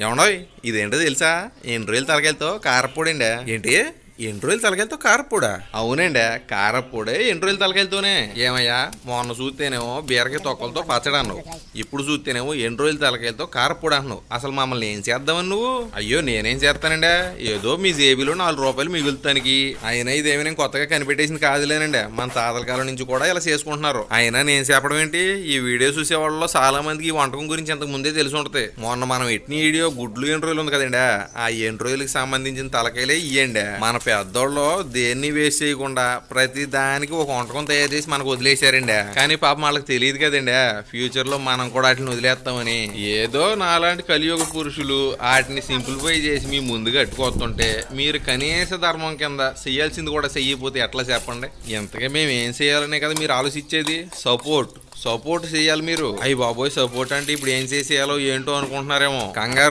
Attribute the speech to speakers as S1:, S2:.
S1: ఏమన్నాయ్ ఇదేంటో తెలుసా? ఎన్ని రోజులు తలకెళ్తావు అండి. ఏంటి? ఎన్ని రోజులు తలకాయలతో కారపొడా అవునండి కారపొడే ఎన్ని రోజులు తలకెళ్తూనే ఏమయ్యా మొన్న చూస్తేనేమో బీరకాయ తొక్కలతో పచ్చడి అన్నావు. ఇప్పుడు చూస్తేనేమో ఎన్ని రోజులు తలకాయలతో కారపొడి అన్నావు. అసలు మమ్మల్ని ఏం చేద్దామని నువ్వు? అయ్యో నేనేం చేస్తానండి? ఏదో మీ జేబీలో నాలుగు రూపాయలు మిగులుతానికి. అయినా ఇదేమి నేను కొత్తగా కనిపెట్టేసింది కాదులేనండి. మన తాతల కాలం నుంచి కూడా ఇలా చేసుకుంటున్నారు. అయినా నేను చెప్పడం ఏంటి? ఈ వీడియో చూసే వాళ్ళలో చాలా మందికి ఈ వంటకం గురించి ఇంతకు ముందే తెలిసి ఉంటుంది. మొన్న మనం ఎట్టిన వీడియో గుడ్లు ఎన్ని రోజులు ఉంది కదండి? ఆ ఎన్ని రోజులకి సంబంధించిన తలకాయలే ఇయ్యండి. మన పెద్దోళ్ళు దేన్ని వేస్ట్ చేయకుండా ప్రతి దానికి ఒక వంటకం తయారు చేసి మనకు వదిలేశారండి. కానీ పాపం వాళ్ళకి తెలియదు కదండి. ఫ్యూచర్లో మనం కూడా వాటిని వదిలేస్తామని. ఏదో నాలాంటి కలియుగ పురుషులు వాటిని సింప్లిఫై చేసి మీ ముందుగా కట్టుకొస్తుంటే మీరు కనీస ధర్మం కింద చెయ్యాల్సింది కూడా చెయ్యకపోతే ఎట్లా చెప్పండి? ఇంతగా మేము ఏం చేయాలనే కదా మీరు ఆలోచించేది? సపోర్ట్. సపోర్ట్ చేయాలి మీరు. అయ్యి బాబోయ్ సపోర్ట్ అంటే ఇప్పుడు ఏం చేసేయాలో ఏంటో అనుకుంటున్నారేమో. కంగారు